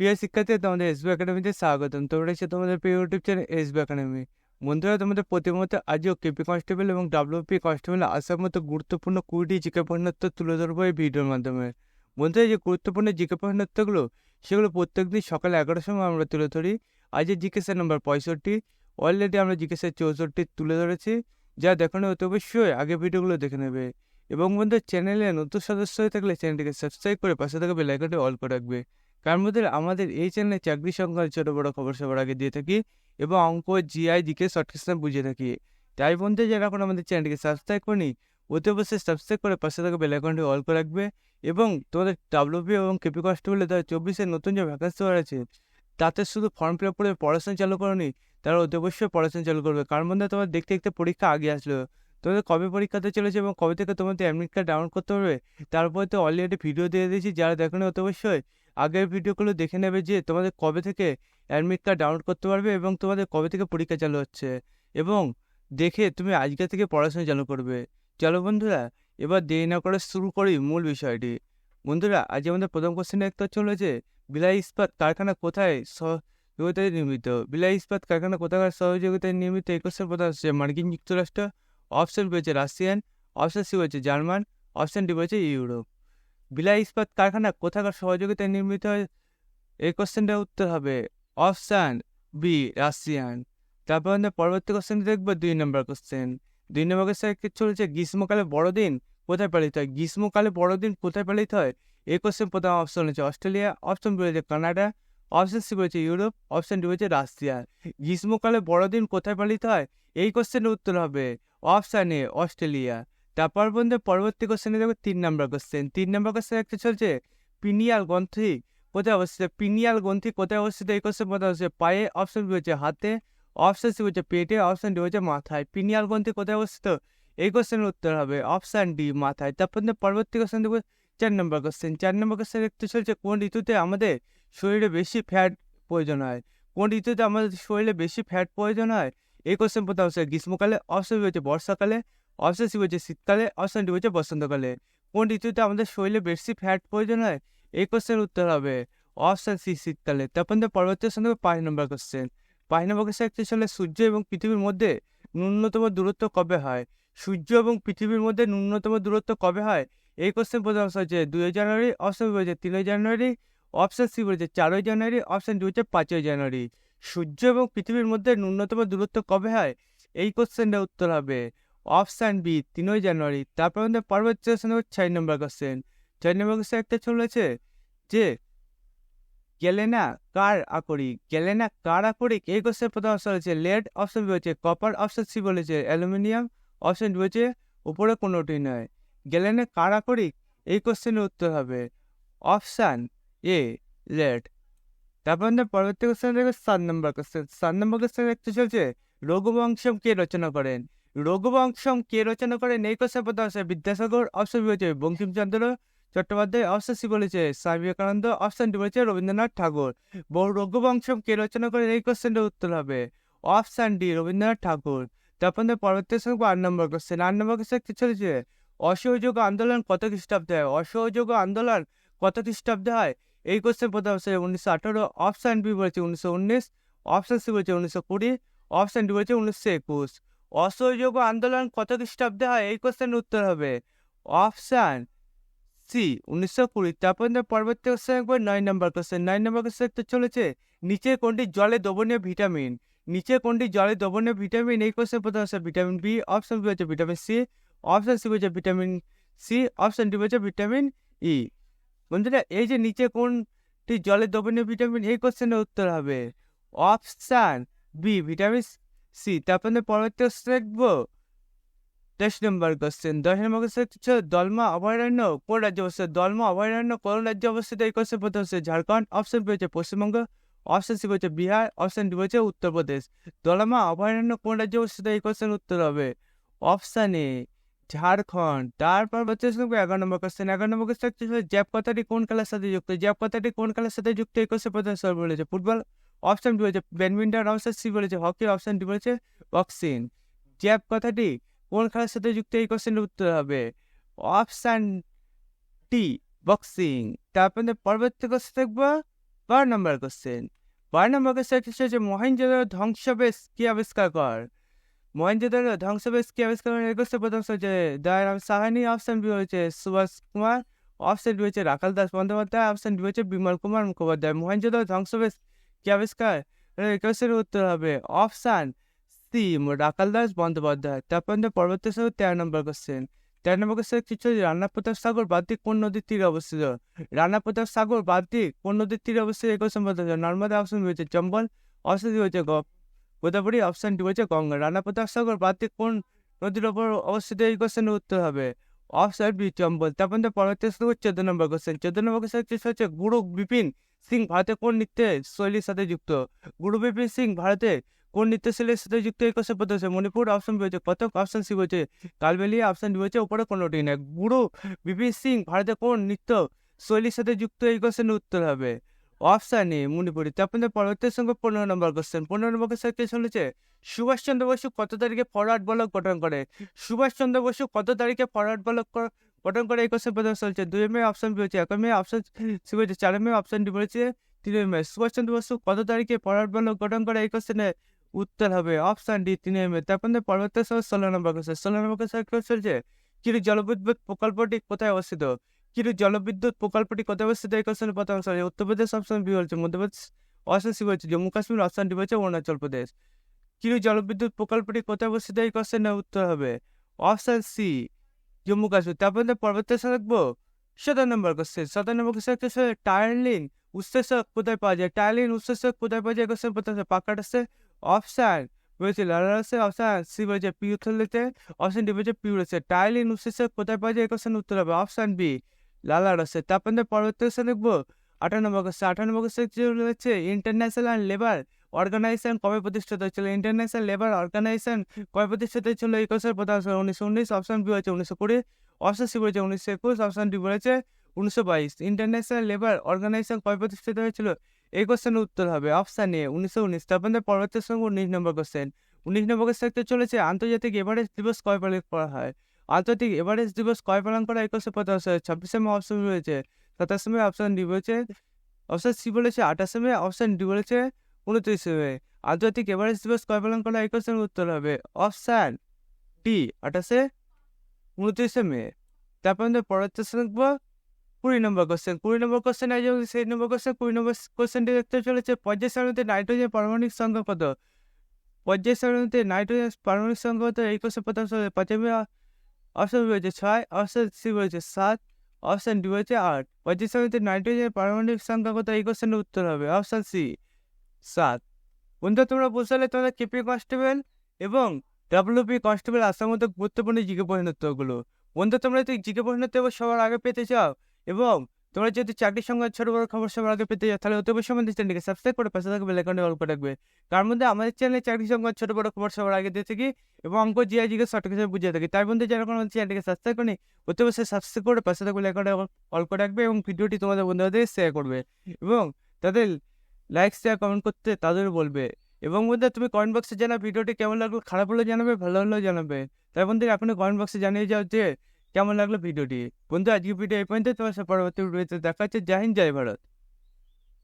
প্রিয় শিক্ষার্থী তোমাদের এসবি একাডেমিতে স্বাগতম। তোমরা এসে তোমাদের প্রিয় ইউটিউব চ্যানেল এসবি একাডেমি বন্ধুরা, তোমাদের প্রতিমতো আজও কেপি কনস্টেবল এবং ডাব্লিউপি কনস্টেবল আসার মতো গুরুত্বপূর্ণ কুড়িটি জিকে প্রশ্নোত্তর তুলে ধরবো এই ভিডিওর মাধ্যমে। বন্ধুরা, যে গুরুত্বপূর্ণ জিকে প্রশ্নোত্তরগুলো, সেগুলো প্রত্যেকদিন সকাল এগারোটার সময় আমরা তুলে ধরি। আজকের জিজ্ঞাসা নম্বর পঁয়ষট্টি। অলরেডি আমরা জিজ্ঞাসা চৌষট্টি তুলে ধরেছি। যা দেখানো হতে অবশ্যই আগে ভিডিওগুলো দেখে নেবে। এবং বন্ধু চ্যানেলে নতুন সদস্য হয়ে থাকলে চ্যানেলটিকে সাবস্ক্রাইব করে পাশে থাকা বেলাইকনটি অল করে রাখবে। কার মধ্যে আমাদের এই চ্যানেলে চাকরি সংক্রান্ত ছোটো বড়ো খবর সবার আগে দিয়ে থাকি এবং অঙ্ক জিআই দিকে শর্ট কোশ্চেন বুঝিয়ে থাকি। তাই বন্ধু যারা এখন আমাদের চ্যানেলটিকে সাবস্ক্রাইব করেনি অতি অবশ্যই সাবস্ক্রাইব করে পাশে থাকা বেল আইকনটি অল করে রাখবে এবং তোমাদের ডাব্লিউপি এবং কেপি কনস্টেবলে দু হাজার চব্বিশের নতুন যে ভ্যাকান্সি আছে তাতে শুধু ফর্ম ফিল আপ করে পড়াশোনা চালু করনি, তারা অতি অবশ্যই পড়াশোনা চালু করবে। কারণ মধ্যে তোমার দেখতে দেখতে পরীক্ষা আগে আসলো। তোমাদের কবে পরীক্ষাতে চলেছে এবং কবে থেকে তোমাদের অ্যাডমিট কার্ড ডাউনলোড করতে হবে তারপরে তো অলরেডি ভিডিও দিয়ে দিয়েছি, যারা দেখেনি অতি অবশ্যই আগের ভিডিওগুলো দেখে নেবে যে তোমাদের কবে থেকে অ্যাডমিট কার্ড ডাউনলোড করতে পারবে এবং তোমাদের কবে থেকে পরীক্ষা চালু হচ্ছে। এবং দেখে তুমি আজকে থেকে পড়াশোনা চালু করবে। চলো বন্ধুরা, এবার দেরি না করে শুরু করি মূল বিষয়টি। বন্ধুরা, আজ আমাদের প্রথম কোশ্চেনে একটা চলেছে বিলাই ইস্পাত কারখানা কোথায় সহযোগিতায় নির্মিত? বিলাই ইস্পাত কারখানা কোথাকার সহযোগিতায় নির্মিত? এই কোশ্চেন প্রধান হচ্ছে মার্কিন যুক্তরাষ্ট্র। অপশন রয়েছে রাশিয়ান অপশন সি রয়েছে জার্মান অপশন ডি রয়েছে ইউরোপ। বিলাই ইস্পাত কারখানা কোথাকার সহযোগিতায় নির্মিত হয়? এই কোশ্চেনটার উত্তর হবে অপশান বি, রাশিয়ান। তারপর আমরা পরবর্তী কোশ্চেন দেখব, দুই নম্বর কোশ্চেন। দুই নম্বর কোশ্চেন চলেছে গ্রীষ্মকালে বড়দিন কোথায় পালিত হয়? গ্রীষ্মকালে বড়দিন কোথায় পালিত হয়? এই কোশ্চেন প্রথম অপশন হচ্ছে অস্ট্রেলিয়া, অপশন বি রয়েছে কানাডা, অপশন সি রয়েছে ইউরোপ, অপশন ডি রয়েছে রাশিয়া। গ্রীষ্মকালে বড়দিন কোথায় পালিত হয়? এই কোশ্চেনের উত্তর হবে অপশান এ, অস্ট্রেলিয়া। তারপর বন্ধু পরবর্তী কোশ্চেনে দেখো তিন নম্বর কোশ্চেন তিন নম্বর কোশ্চেন একটা চলছে পিনিয়াল গ্রন্থি কোথায় অবস্থিত? পিনিয়াল গ্রন্থি কোথায় অবস্থিত? এই কোশ্চেন কোথায় হচ্ছে পায়ে অপশন বি হচ্ছে হাতে অপশন সি হচ্ছে পেটে অপশন ডি হচ্ছে মাথায়। পিনিয়াল গ্রন্থি কোথায় অবস্থিত? এই কোশ্চেনের উত্তর হবে অপশান ডি মাথায়। তারপর পরবর্তী কোশ্চেন দেখব চার নম্বর কোশ্চেন চার নম্বর কোশ্চেন একটু চলছে কোন ঋতুতে আমাদের শরীরে বেশি ফ্যাট প্রয়োজন হয়? কোন ঋতুতে আমাদের শরীরে বেশি ফ্যাট প্রয়োজন হয়? এই কোশ্চেন প্রথম হচ্ছে গ্রীষ্মকালে অপশন হচ্ছে বর্ষাকালে অপশন সি হচ্ছে শীতকালে অপশন ডি হচ্ছে বসন্তকালে। কোন ঋতুতে আমাদের শরীরে বেশি ফ্যাট প্রয়োজন হয়? এই কোশ্চেন উত্তর হবে অপশন সি শীতকালে। তারপর পরবর্তী সঙ্গে পাঁচ নম্বর কোশ্চেন পাঁচ নম্বর কোশ্চেন একটি চলে সূর্য এবং পৃথিবীর মধ্যে ন্যূনতম দূরত্ব কবে হয়? সূর্য এবং পৃথিবীর মধ্যে ন্যূনতম দূরত্ব কবে হয়? এই কোশ্চেন প্রথম হচ্ছে দুই জানুয়ারি অপশন বি হচ্ছে তিনই জানুয়ারি অপশন সি বলছে চারই জানুয়ারি অপশন ডি হচ্ছে পাঁচই জানুয়ারি। সূর্য এবং পৃথিবীর মধ্যে ন্যূনতম দূরত্ব কবে হয়? এই কোশ্চেনটা উত্তর হবে অপশান বি, তিনই জানুয়ারি। তারপর আমাদের পরবর্তী ছয় নম্বর কোশ্চেন ছয় নম্বর কোশ্চেন একটা চলেছে যে, গেলেনা কার আকরিক গেলেনা কার আকরিক এই কোশ্চেন প্রথম অপশন হচ্ছে লেড, অপশন বি হচ্ছে কপার, অপশন সি বলেছে অ্যালুমিনিয়াম, অপশন ডি হচ্ছে উপরে কোনোটি নয়। গেলেনা কার আকরিক এই কোশ্চেনের উত্তর হবে অপশান এ, লেড। তারপর আমাদের পরবর্তী কোশ্চেন দেখবে সাত নম্বর কোশ্চেন। সাত নম্বর কোশ্চেন একটু চলছে রঘুবংশম কে রচনা করেন? রঘুবংশম কে রচনা করে কোশ্চেন প্রথম বিদ্যাসাগর অপশন বি হচ্ছে বঙ্কিমচন্দ্র চট্টোপাধ্যায় অপশন সি বলেছে স্বামী বিবেকানন্দ অপশন ডি বলেছে রবীন্দ্রনাথ ঠাকুর। বহু রঘুবংশম কে রচনা করে এই কোশ্চেনটার উত্তর হবে অপশন ডি রবীন্দ্রনাথ ঠাকুর। তারপর পরবর্তী সঙ্গে আট নম্বর কোশ্চেন আট নম্বর কোশ্চেন কি চলেছে? অসহযোগ আন্দোলন কত খ্রিস্টাব্দে? হয় অসহযোগ আন্দোলন কত খ্রিস্টাব্দে হয়? এই কোশ্চেন প্রথম হচ্ছে উনিশশো আঠারো অপশান বি বলেছে উনিশশো উনিশ অপশান সি বলেছে উনিশশো কুড়ি অপশান ডি বলেছে উনিশশো একুশ। অসহযোগ আন্দোলন কত খ্রিস্টাব্দে হয়? এই কোশ্চেনের উত্তর হবে অপশান সি উনিশশো কুড়ি। তারপর পরবর্তী কোশ্চেন একবার নয় নম্বর কোশ্চেন নয় নম্বর কোশ্চেন একটা চলেছে, নিচে কোনটি জলে দ্রবণীয় ভিটামিন নিচে কোনটি জলে দ্রবণীয় ভিটামিন এই কোশ্চেন প্রথম হচ্ছে ভিটামিন বি অপশন বি হচ্ছে ভিটামিন সি অপশন সি হচ্ছে ভিটামিন সি অপশন ডি হচ্ছে ভিটামিন ই বন্ধুরা, এই যে নিচে কোনটি জলে দ্রবণীয় ভিটামিন এই কোশ্চেনের উত্তর হবে অপশান বি ভিটামিন সি তারপর পরবর্তী দেখব দশ নম্বর কোশ্চেন দশ নম্বর কোশ্চেন হচ্ছে দলমা অভয়ারণ্য কোন রাজ্যে অবস্থিত দলমা অভয়ারণ্য কোন রাজ্যে অবস্থিত এই কোশ্চেন প্রথম হচ্ছে ঝাড়খণ্ড অপশন বি হচ্ছে পশ্চিমবঙ্গ অপশন সি হচ্ছে বিহার অপশন ডি হচ্ছে উত্তরপ্রদেশ দলমা অভয়ারণ্য কোন রাজ্যে অবস্থিত এই কোশ্চেন উত্তর হবে অপশান এ ঝাড়খণ্ড তারপর হচ্ছে এগারো নম্বর কোশ্চেন এগারো নম্বর কোশ্চেন হচ্ছে জ্যাপ কথাটি কোন খেলার সাথে যুক্ত জ্যাপ কথাটি কোন খেলার সাথে যুক্ত এই কোশ্চেন প্রথম সর বলেছে ফুটবল অপশন বি বলেছে ব্যাডমিন্টন, অপশন সি বলেছে হকি, অপশন ডি বলেছে বক্সিং। জ্যাপ কথাটি, কোন খেলার সাথে যুক্ত এই কোশ্চেনের উত্তর হবে? অপশান টি, বক্সিং। তারপর পরবর্তী কোশ্চেন দেখব। বারো নম্বর কোশ্চেন। বারো নম্বর কোশ্চেন হচ্ছে মহেঞ্জোদারো ধ্বংসবেশ কি আবিষ্কার কর? মহেঞ্জোদারো ধ্বংসবেশ কি আবিষ্কার করে? একুশে প্রথম হচ্ছে দয়ারাম সাহানি, অপশন বি হচ্ছে সুভাষ কুমার, অপশন বি হচ্ছে রাখাল দাস বন্দ্যোপাধ্যায়, অপশন ডি হচ্ছে বিমল কুমার মুখোপাধ্যায়। মহেঞ্জোদারো ধ্বংসাবেশ কি আবিষ্কার? একুশের উত্তর হবে। Option C Rakhal Das Bandyopadhyay. তারপর পরবর্তী সহ তেরো নম্বর কোশ্চেন তেরো নম্বর কোশ্চেন কিছু রান্না প্রতাপ সাগর বাদ্যিক কোন নদীর তীরে অবস্থিত? রান্না প্রতাপ সাগর বাদ্যিক কোন নদীর তীরে অবস্থিত? এই কোশ্চেন বলতে নর্মদা অপশন রয়েছে চম্বল অপশন ডি হচ্ছে গ- গোদাবরী অপশন ডি হচ্ছে গঙ্গা। রান্না প্রতাপ সাগর বাদ্যিক কোন নদীর ওপর অবস্থিত? এই কোশ্চেনের উত্তর হবে। Option B, Chambal. তারপর পরবর্তী সহ চোদ্দ নম্বর কোশ্চেন চোদ্দ নম্বর কোশ্চেন হচ্ছে গুরু বিপিন সিং ভারতে কোন নৃত্যের শৈলীর সাথে যুক্ত? গুরু বিপিন সিং ভারতে কোন নৃত্যশৈলীর সাথে যুক্ত? পড়তে হচ্ছে মণিপুর অপশন বি হচ্ছে কতক অপশন সি হচ্ছে কালবেলিয়া অপশন ডি হচ্ছে উপরে কোনোটি না গুরু বিপিন সিং ভারতে কোন নৃত্য শৈলীর সাথে যুক্ত? এই কোশ্চেনের উত্তর হবে অপশন এ মণিপুরি। তারপরে পরবর্তী সঙ্গে পনেরো নম্বর কোশ্চেন পনেরো নম্বর কোশ্চেন কে চলেছে সুভাষচন্দ্র বসু কত তারিখে ফরওয়ার্ড ব্লক গঠন করে? সুভাষচন্দ্র বসু কত তারিখে ফরওয়ার্ড ব্লক গঠন করে এই কোশ্চেন চলছে দুই মে অপশন বি হচ্ছে এক মে অপশন সি চার মে অপশন ডি বলেছে তিন মে সুভাষচন্দ্র বসু কত তারিখে ফরওয়ার্ড ব্লক গঠন করে এই কোশ্চেনে উত্তর হবে? অপশন ডি তিন মে তারপর পরবর্তী সহ ষোলো নম্বর কোশ্চেন ষোলো নম্বর কোশ্চেন চলছে কিরু জলবিদ্যুৎ প্রকল্পটি কোথায় অবস্থিত? কিরু জলবিদ্যুৎ প্রকল্পটি কোথায় অবস্থিত? এই কোশ্চেনের প্রথম সরি উত্তরপ্রদেশ অপশন বি হচ্ছে মধ্যপ্রদেশ অপশন সি হচ্ছে জম্মু কাশ্মীর। অপশন ডি হচ্ছে অরুণাচল প্রদেশ। কিরু জলবিদ্যুৎ প্রকল্পটি কোথায় অবস্থিত? এই কোশ্চেনের উত্তর হবে। Option C Jammu Kashmir. তারপর পরবর্তী থাকব। সতেরো নম্বর কোশ্চেন সতেরো নম্বর কোশ্চেন হচ্ছে টায়ারলিন উৎসেচক কোথায় পাওয়া যায়? টায়ারলিন উৎসেচক কোথায় পাওয়া যায়? কোশ্চেন প্রথম পাকাট আছে অপশন বলেছে লালার আছে। অপশন সি বলেছে পিউথলিতে অপশন ডি বলেছে পিউর আছে টায়ারলিন উৎসেচক কোথায় পাওয়া যায়? কোশ্চেন উত্তর হবে অপশান বি লালার আছে। তারপর কোশ্চেন দেখব আঠারো নম্বর কোশ্চেন আঠারো নম্বর কোশ্চেন হচ্ছে ইন্টারন্যাশনাল লেবার অর্গানাইজেশন কবে প্রতিষ্ঠিত হয়েছিল? ইন্টারন্যাশনাল লেবার অর্গানাইজেশন কবে প্রতিষ্ঠিত হয়েছিল? এই কোশ্চেন প্রধান উনিশশো উনিশ অপশন বি হয়েছে উনিশশো কুড়ি অপশন সি বলেছে উনিশশো একুশ অপশন ডি বলেছে উনিশশো বাইশ। ইন্টারন্যাশনাল লেবার অর্গানাইজেশন কবে প্রতিষ্ঠিত হয়েছিল? এই কোশ্চেনের উত্তর হবে অপশন এ উনিশশো উনিশ। তারপর পরবর্তী সঙ্গে উনিশ নম্বর কোশ্চেন উনিশ নম্বর কোশ্চেন চলেছে, আন্তর্জাতিক এভারেস্ট দিবস কয় পালন করা হয়? আন্তর্জাতিক এভারেস্ট দিবস কয় পালন করা এই কোশ্চেন ছাব্বিশে মে অপশন রয়েছে সাতাশে মে অপশন ডি বলেছে অপশন সি বলেছে আঠাশে মে অপশন ডি বলেছে উনত্রিশে মে আন্তর্জাতিক এভারেস্ট দিবস কয় পালন করা এই কোশ্চেনের উত্তর হবে? অপশান ডি, আঠাশে উনত্রিশে মে। তারপর আমাদের পরবর্তী দেখব কুড়ি নম্বর কোশ্চেন কুড়ি নম্বর কোশ্চেন আছে সেই নম্বর কোশ্চেন কুড়ি নম্বর কোশ্চেনটি দেখতে চলেছে, পর্যায় সারণীতে নাইট্রোজেন পারমাণবিক সংখ্যা কত? পর্যায় সারণীতে নাইট্রোজেন পারমাণবিক সংখ্যা কত? এই কোশ্চেন প্রথম প্রথমে অপশন রয়েছে ছয় অপশন সি রয়েছে সাত অপশন ডি রয়েছে আট। পর্যায় সারণীতে নাইট্রোজেন পারমাণবিক সংখ্যা কত? এই কোশ্চেনের উত্তর হবে। অপশন সি সাত। বন্ধুরা তোমরা বুঝলে তোমাদের কেপি কনস্টেবল এবং ডাব্লিউপি কনস্টেবল আসার মতো গুরুত্বপূর্ণ জিকে প্রশ্নোত্তরগুলো। বন্ধু, তোমরা যদি জিকে প্রশ্নোত্তর সবার আগে পেতে চাও এবং তোমরা যদি চাকরির সঙ্গে ছোট বড় খবর সবার আগে পেতে চাও, তাহলে অতি অবশ্যই আমাদের চ্যানেলকে সাবস্ক্রাইব করে পাশে থাকবে বেলাইকনে অল করে রাখবে। তার মধ্যে আমাদের চ্যানেলে চাকরির সঙ্গে ছোট বড় খবর সবার আগে দিয়ে থাকি এবং অঙ্ক জিআই জিকে সঠিক হিসেবে বুঝিয়ে থাকি। তার মধ্যে যারা কোনো চ্যানেলকে সাবস্ক্রাইব করেনি অতি অবশ্যই সাবস্ক্রাইব করে পাশে থাকবে বেলাইকনে অল করে রাখবে এবং ভিডিওটি তোমাদের বন্ধুদের শেয়ার করবে এবং তাদের লাইক শেয়ার কমেন্ট করতে তাদের বলবে। এবং বন্ধু তুমি কমেন্ট বক্সে জানা ভিডিওটি কেমন লাগল, খারাপ হলেও জানাবে, ভালো হলেও জানাবে। তাই বন্ধু আপনি কমেন্ট বক্সে জানিয়ে যাও যে কেমন লাগল ভিডিওটি বন্ধু আজকে ভিডিও এই পর্যন্ত তোমার পরবর্তী ভিডিওতে দেখা হচ্ছে। জয় হিন্দ, জয় ভারত।